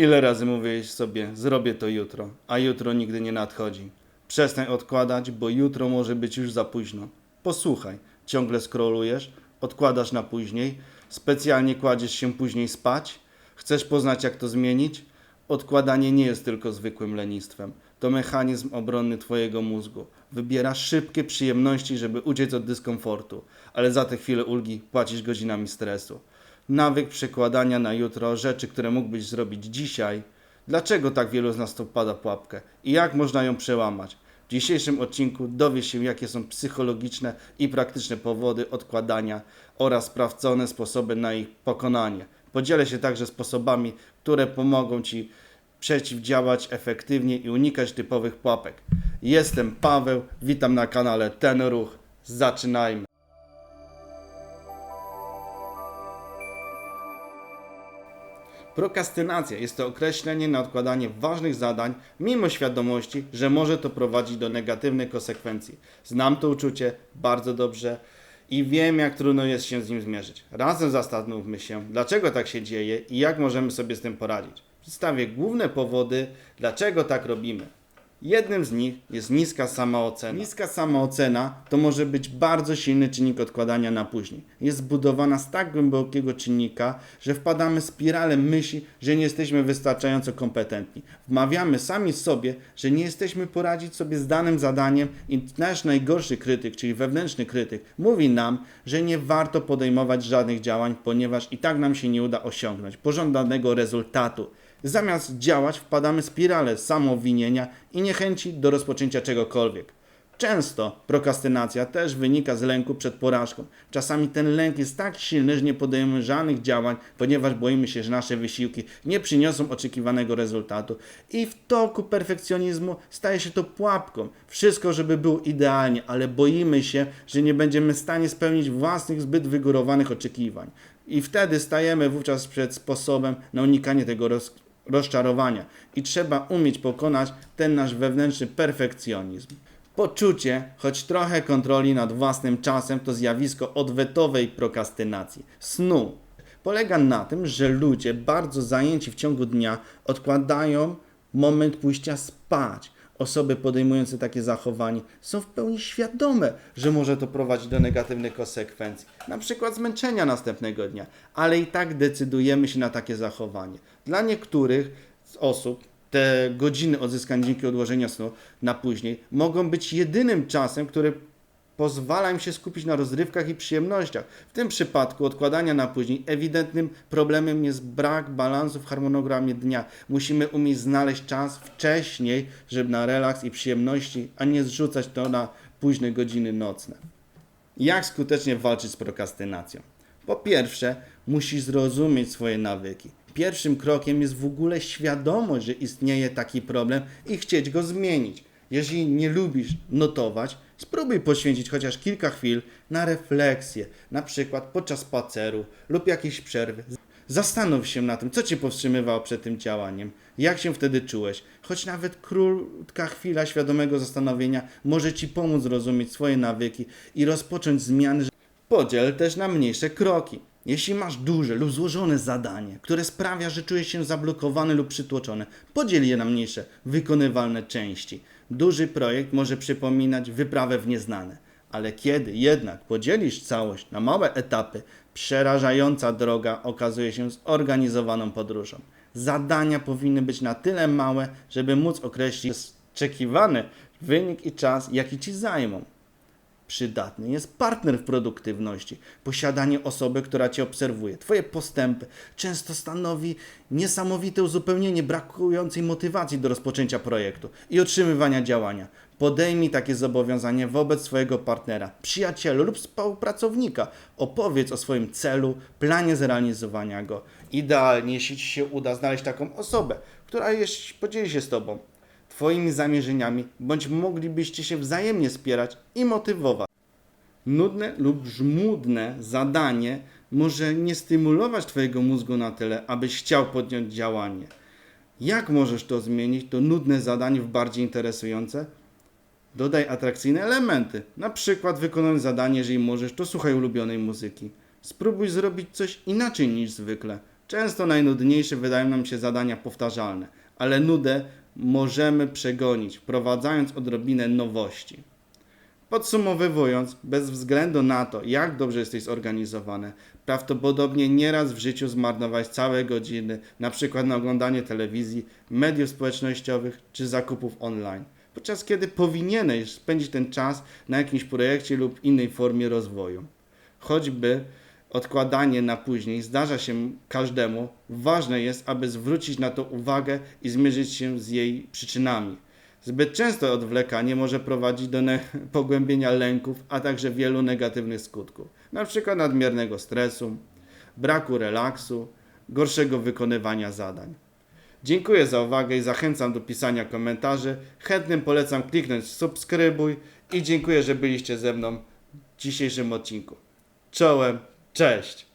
Ile razy mówiłeś sobie, zrobię to jutro, a jutro nigdy nie nadchodzi. Przestań odkładać, bo jutro może być już za późno. Posłuchaj, ciągle scrollujesz, odkładasz na później, specjalnie kładziesz się później spać. Chcesz poznać, jak to zmienić? Odkładanie nie jest tylko zwykłym lenistwem. To mechanizm obronny Twojego mózgu. Wybiera szybkie przyjemności, żeby uciec od dyskomfortu, ale za te chwile ulgi płacisz godzinami stresu. Nawyk przekładania na jutro rzeczy, które mógłbyś zrobić dzisiaj. Dlaczego tak wielu z nas to wpada pułapkę i jak można ją przełamać? W dzisiejszym odcinku dowiesz się, jakie są psychologiczne i praktyczne powody odkładania oraz sprawdzone sposoby na ich pokonanie. Podzielę się także sposobami, które pomogą Ci przeciwdziałać efektywnie i unikać typowych pułapek. Jestem Paweł, witam na kanale Ten Ruch. Zaczynajmy. Prokrastynacja jest to określenie na odkładanie ważnych zadań, mimo świadomości, że może to prowadzić do negatywnych konsekwencji. Znam to uczucie bardzo dobrze i wiem, jak trudno jest się z nim zmierzyć. Razem zastanówmy się, dlaczego tak się dzieje i jak możemy sobie z tym poradzić. Przedstawię główne powody, dlaczego tak robimy. Jednym z nich jest niska samoocena. Niska samoocena to może być bardzo silny czynnik odkładania na później. Jest zbudowana z tak głębokiego czynnika, że wpadamy w spiralę myśli, że nie jesteśmy wystarczająco kompetentni. Wmawiamy sami sobie, że nie jesteśmy poradzić sobie z danym zadaniem i nasz najgorszy krytyk, czyli wewnętrzny krytyk, mówi nam, że nie warto podejmować żadnych działań, ponieważ i tak nam się nie uda osiągnąć pożądanego rezultatu. Zamiast działać, wpadamy w spiralę samowinienia i niechęci do rozpoczęcia czegokolwiek. Często prokrastynacja też wynika z lęku przed porażką. Czasami ten lęk jest tak silny, że nie podejmujemy żadnych działań, ponieważ boimy się, że nasze wysiłki nie przyniosą oczekiwanego rezultatu. I w toku perfekcjonizmu staje się to pułapką. Wszystko, żeby było idealnie, ale boimy się, że nie będziemy w stanie spełnić własnych zbyt wygórowanych oczekiwań. I wtedy stajemy wówczas przed sposobem na unikanie tego roz, rozczarowania. I trzeba umieć pokonać ten nasz wewnętrzny perfekcjonizm. Poczucie, choć trochę kontroli nad własnym czasem, to zjawisko odwetowej prokrastynacji, snu. Polega na tym, że ludzie bardzo zajęci w ciągu dnia odkładają moment pójścia spać. Osoby podejmujące takie zachowanie są w pełni świadome, że może to prowadzić do negatywnych konsekwencji, na przykład zmęczenia następnego dnia, ale i tak decydujemy się na takie zachowanie. Dla niektórych osób te godziny odzyskań dzięki odłożeniu snu na później mogą być jedynym czasem, który pozwala im się skupić na rozrywkach i przyjemnościach. W tym przypadku odkładania na później ewidentnym problemem jest brak balansu w harmonogramie dnia. Musimy umieć znaleźć czas wcześniej, żeby na relaks i przyjemności, a nie zrzucać to na późne godziny nocne. Jak skutecznie walczyć z prokrastynacją? Po pierwsze, musisz zrozumieć swoje nawyki. Pierwszym krokiem jest w ogóle świadomość, że istnieje taki problem i chcieć go zmienić. Jeżeli nie lubisz notować, spróbuj poświęcić chociaż kilka chwil na refleksję, na przykład podczas spaceru lub jakiejś przerwy. Zastanów się na tym, co cię powstrzymywało przed tym działaniem, jak się wtedy czułeś. Choć nawet krótka chwila świadomego zastanowienia może ci pomóc zrozumieć swoje nawyki i rozpocząć zmiany. Podziel też na mniejsze kroki. Jeśli masz duże lub złożone zadanie, które sprawia, że czujesz się zablokowany lub przytłoczony, podziel je na mniejsze, wykonywalne części. Duży projekt może przypominać wyprawę w nieznane, ale kiedy jednak podzielisz całość na małe etapy, przerażająca droga okazuje się zorganizowaną podróżą. Zadania powinny być na tyle małe, żeby móc określić oczekiwany wynik i czas, jaki ci zajmą. Przydatny jest partner w produktywności. Posiadanie osoby, która Cię obserwuje. Twoje postępy często stanowi niesamowite uzupełnienie brakującej motywacji do rozpoczęcia projektu i otrzymywania działania. Podejmij takie zobowiązanie wobec swojego partnera, przyjaciela lub współpracownika. Opowiedz o swoim celu, planie zrealizowania go. Idealnie, jeśli Ci się uda znaleźć taką osobę, która jest, podzieli się z Tobą Twoimi zamierzeniami, bądź moglibyście się wzajemnie wspierać i motywować. Nudne lub żmudne zadanie może nie stymulować Twojego mózgu na tyle, abyś chciał podjąć działanie. Jak możesz to zmienić, to nudne zadanie w bardziej interesujące? Dodaj atrakcyjne elementy. Na przykład wykonując zadanie, jeżeli możesz, to słuchaj ulubionej muzyki. Spróbuj zrobić coś inaczej niż zwykle. Często najnudniejsze wydają nam się zadania powtarzalne, ale nudę możemy przegonić, wprowadzając odrobinę nowości. Podsumowując, bez względu na to, jak dobrze jesteś zorganizowany, prawdopodobnie nieraz w życiu zmarnowałeś całe godziny, na przykład na oglądanie telewizji, mediów społecznościowych czy zakupów online, podczas kiedy powinieneś spędzić ten czas na jakimś projekcie lub innej formie rozwoju. Choćby odkładanie na później zdarza się każdemu, ważne jest, aby zwrócić na to uwagę i zmierzyć się z jej przyczynami. Zbyt częste odwlekanie może prowadzić do pogłębienia lęków, a także wielu negatywnych skutków, np. nadmiernego stresu, braku relaksu, gorszego wykonywania zadań. Dziękuję za uwagę i zachęcam do pisania komentarzy. Chętnym polecam kliknąć subskrybuj i dziękuję, że byliście ze mną w dzisiejszym odcinku. Czołem, cześć!